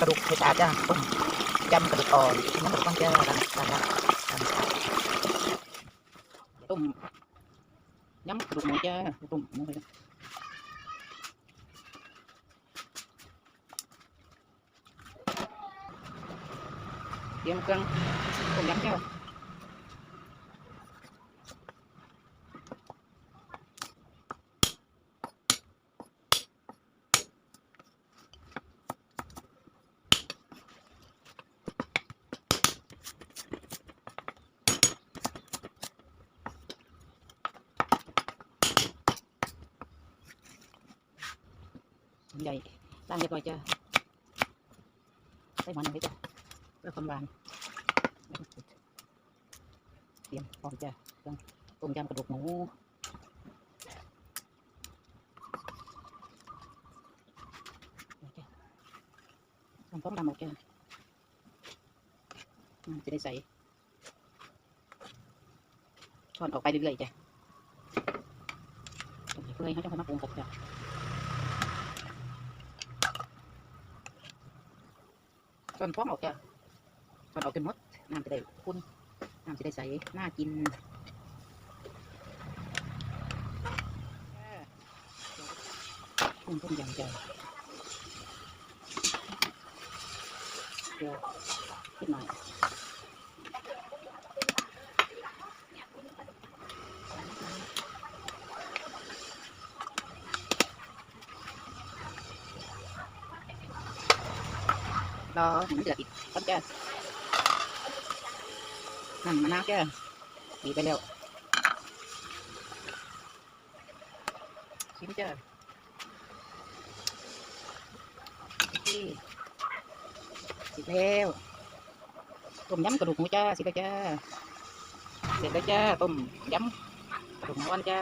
กระดูกให้สะอาดจ้าต้มยำกระดูกอ่อนน้ำกระดูกต้องเจอกันกันนะต้มยำกระดูกหมูจ้าต้มหมูไปเลยเตรียมเครื่องต้มยำจ้า ใหญ่ตั้งเรียบร้อยจ้าใส่หมอนหนึ่งเลยจ้าเพื่อความหวานเตรียมพร้อมจ้าเครื่องต้มยำกระดูกหมูทำพร้อมดำหมดจ้าจะได้ใส่ช้อนออกไปเรื่อยๆจ้ะเพื่อให้เขาจะมาปรุงกับจ้ะ ส่วนฟองออกจ้ะส่วนออกจนหมดน้ำจะได้คุ้นน้ำจะได้ใสน่ากินคุ้นต้มยำจ้ะเดี๋ยวขึ้นหน่อย รอให้มันเดือดอีกก่อนจ้ะนั่นมะนาวจ้ะบีไปแล้วชิมจ้ะนี่สร็จแล้วต้มยำกระดูกหมูจ้าสร็จแล้วจ้าเสร็จแล้วจ้าต้มยำกระดูกหมูอ่อนจ้า